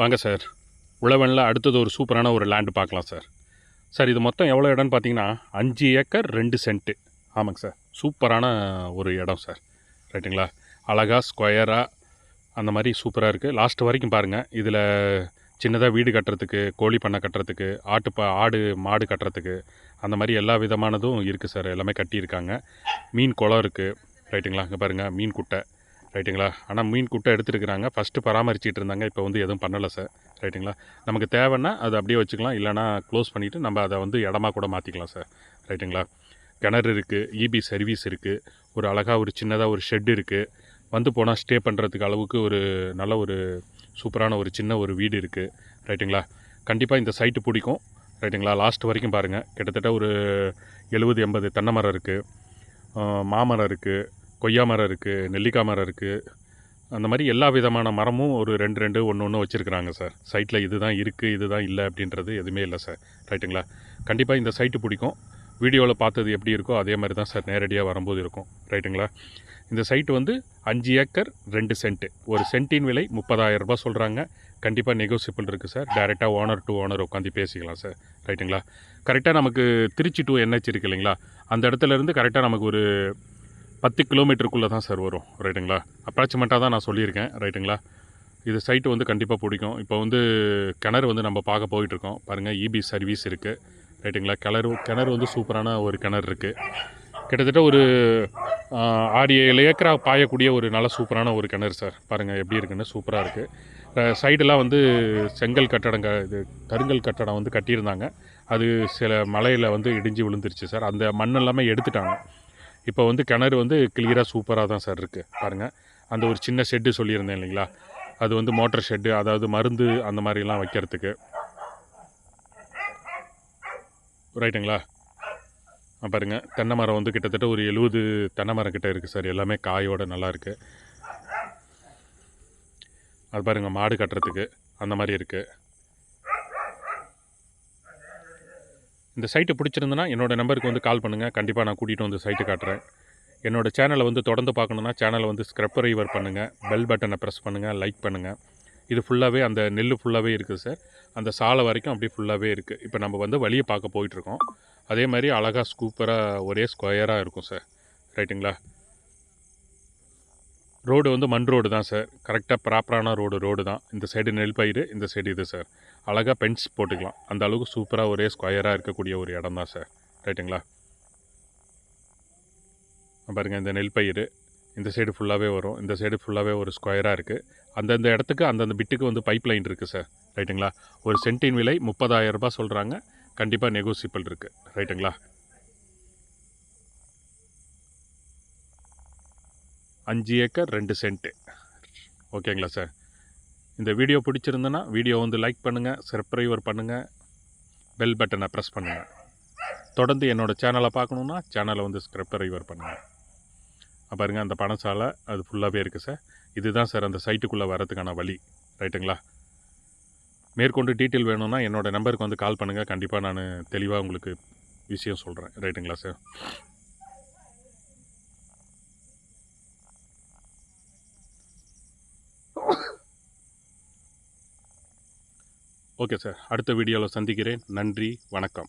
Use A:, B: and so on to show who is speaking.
A: வாங்க சார். உழவனில் அடுத்தது ஒரு சூப்பரான ஒரு லேண்டு பார்க்கலாம் சார். சார் இது மொத்தம் எவ்வளோ இடம்னு பார்த்தீங்கன்னா அஞ்சு ஏக்கர் ரெண்டு சென்ட்டு ஆமாங்க சார். சூப்பரான ஒரு இடம் சார். ரைட்டுங்களா? அழகாக ஸ்கொயராக அந்த மாதிரி சூப்பராக இருக்குது லாஸ்ட் வரைக்கும் பாருங்கள் இதில் சின்னதாக வீடு கட்டுறதுக்கு கோழி பண்ணை கட்டுறதுக்கு ஆட்டு ப ஆடு மாடு கட்டுறதுக்கு அந்த மாதிரி எல்லா விதமானதும் இருக்குது சார். எல்லாமே கட்டியிருக்காங்க. மீன் குளம் இருக்குது ரைட்டுங்களா? அங்கே பாருங்கள் மீன் குட்டை. ரைட்டுங்களா? ஆனால் மீன் குட்டை எடுத்துருக்குறாங்க. ஃபஸ்ட்டு பராமரிச்சிட்டு இருந்தாங்க. இப்போ வந்து எதுவும் பண்ணலை சார் ரைட்டுங்களா? நமக்கு தேவைன்னா அதை அப்படியே வச்சுக்கலாம். இல்லைனா க்ளோஸ் பண்ணிவிட்டு நம்ம அதை வந்து இடமா கூட மாற்றிக்கலாம் சார் ரைட்டுங்களா? கிணறு இருக்குது இபி சர்வீஸ் இருக்குது ஒரு அழகாக ஒரு சின்னதாக ஒரு ஷெட் இருக்குது வந்து போனால் ஸ்டே பண்ணுறதுக்கு அளவுக்கு ஒரு நல்ல ஒரு சூப்பரான ஒரு சின்ன ஒரு வீடு இருக்குது ரைட்டுங்களா? கண்டிப்பாக இந்த சைட்டு பிடிக்கும். ரைட்டுங்களா? லாஸ்ட் வரைக்கும் பாருங்கள் கிட்டத்தட்ட ஒரு எழுபது எண்பது தென்னை மரம் இருக்குது மாமரம் இருக்குது கொய்யா மரம் இருக்குது நெல்லிக்காய் மரம் இருக்குது அந்த மாதிரி எல்லா விதமான மரமும் ஒரு ரெண்டு ரெண்டு ஒன்று ஒன்று வச்சுருக்குறாங்க சார். சைட்டில் இது தான் இருக்குது இது தான் இல்லை அப்படின்றது எதுவுமே இல்லை சார். ரைட்டுங்களா கண்டிப்பாக இந்த சைட்டு பிடிக்கும். வீடியோவில் பார்த்தது எப்படி இருக்கோ அதே மாதிரி தான் சார் நேரடியாக வரும்போது இருக்கும். ரைட்டுங்களா இந்த சைட்டு வந்து அஞ்சு ஏக்கர் ரெண்டு சென்ட்டு ஒரு சென்ட்டின் விலை முப்பதாயிரம் ரூபாய் சொல்கிறாங்க கண்டிப்பாக நெகோசியபிள் இருக்குது சார். டேரெக்டாக ஓனர் டு ஓனர் உட்காந்து பேசிக்கலாம் சார். ரைட்டுங்களா கரெக்டாக நமக்கு திருச்சி டு என்ஹெச் இருக்கு இல்லைங்களா? அந்த இடத்துல இருந்து கரெக்டாக நமக்கு ஒரு பத்து கிலோமீட்டருக்குள்ளே தான் சார் வரும் ரைட்டுங்களா? அப்ராக்சிமேட்டாக தான் நான் சொல்லியிருக்கேன் ரைட்டுங்களா? இது சைட்டு வந்து கண்டிப்பாக பிடிக்கும். இப்போ வந்து கிணறு வந்து நம்ம பார்க்க போயிட்டுருக்கோம். பாருங்கள் இபி சர்வீஸ் இருக்குது ரைட்டுங்களா? கிணறு கிணறு வந்து சூப்பரான ஒரு கிணறு இருக்குது கிட்டத்தட்ட ஒரு ஆறு ஏழு ஏக்கரா பாயக்கூடிய ஒரு நல்ல சூப்பரான ஒரு கிணறு சார். பாருங்கள் எப்படி இருக்குன்னு சூப்பராக இருக்குது சைடெல்லாம் வந்து செங்கல் கட்டடம் இது கருங்கல் கட்டடம் வந்து கட்டியிருந்தாங்க. அது சில மலையில் வந்து இடிஞ்சு விழுந்துருச்சு சார். அந்த மண் எல்லாமே எடுத்துட்டாங்க. இப்போ வந்து கிணறு வந்து கிளியராக சூப்பராக தான் சார் இருக்குது பாருங்கள் அந்த ஒரு சின்ன ஷெட்டு சொல்லியிருந்தேன் இல்லைங்களா? அது வந்து மோட்டர் ஷெட்டு அதாவது மருந்து அந்த மாதிரிலாம் வைக்கிறதுக்கு. ரைட்டுங்களா பாருங்கள் தென்னை மரம் வந்து கிட்டத்தட்ட ஒரு எழுபது தென்னை மரம் கிட்ட இருக்குது சார் எல்லாமே காயோட நல்லாயிருக்கு அது பாருங்கள் மாடு கட்டுறதுக்கு அந்த மாதிரி இருக்குது இந்த சைட்டு பிடிச்சிருந்துன்னா என்னோட நம்பருக்கு வந்து கால் பண்ணுங்கள் கண்டிப்பாக நான் கூட்டிகிட்டு வந்து சைட்டு காட்டுறேன். என்னோட சேனலை வந்து தொடர்ந்து பார்க்கணுன்னா சேனலை வந்து ஸ்க்ரப் ரைவர் பண்ணுங்கள் பெல் பட்டனை ப்ரெஸ் பண்ணுங்கள் லைக் பண்ணுங்கள் இது ஃபுல்லாகவே அந்த நெல் ஃபுல்லாகவே இருக்குது சார் அந்த சாலை வரைக்கும் அப்படியே ஃபுல்லாகவே இருக்குது இப்போ நம்ம வந்து வழியை பார்க்க போயிட்டுருக்கோம் அதே மாதிரி அழகாக சூப்பராக ஒரே ஸ்கொயராக இருக்கும் சார் ரைட்டுங்களா ரோடு வந்து மண் ரோடு தான் சார் கரெக்டாக ப்ராப்பரான ரோடு ரோடு தான். இந்த சைடு நெல் பயிர் இந்த சைடு இது சார் அழகாக பென்ஸ் போட்டுக்கலாம். அந்த அளவுக்கு சூப்பராக ஒரே ஸ்கொயராக இருக்கக்கூடிய ஒரு இடம் தான் சார் ரைட்டுங்களா பாருங்கள் இந்த நெல் பயிர் இந்த சைடு ஃபுல்லாகவே வரும். இந்த சைடு ஃபுல்லாகவே ஒரு ஸ்கொயராக இருக்குது அந்தந்த இடத்துக்கு அந்தந்த பிட்டுக்கு வந்து பைப் லைன் இருக்குது சார் ரைட்டுங்களா ஒரு சென்ட்டின் விலை முப்பதாயிரம் சொல்கிறாங்க கண்டிப்பாக நெகோசியபிள் இருக்குது ரைட்டுங்களா அஞ்சு ஏக்கர் ரெண்டு சென்ட்டு. ஓகேங்களா சார்? இந்த வீடியோ பிடிச்சிருந்தேன்னா வீடியோ வந்து லைக் பண்ணுங்கள் சப்ஸ்கிரைபர் பண்ணுங்கள் பெல் பட்டனை ப்ரெஸ் பண்ணுங்கள் தொடர்ந்து என்னோடய சேனலை பார்க்கணுன்னா சேனலை வந்து சப்ஸ்கிரைபர் பண்ணுங்கள் பாருங்க அந்த பணசாலை அது ஃபுல்லாகவே இருக்குது சார். இதுதான் சார் அந்த சைட்டுக்குள்ளே வரதுக்கான வழி. ரைட்டுங்களா மேற்கொண்டு டீட்டெயில் வேணும்னா என்னோடய நம்பருக்கு வந்து கால் பண்ணுங்கள் கண்டிப்பாக நான் தெளிவாக உங்களுக்கு விஷயம் சொல்கிறேன் ரைட்டுங்களா சார்? ஓகே சார் அடுத்த வீடியோவில் சந்திக்கிறேன். நன்றி வணக்கம்.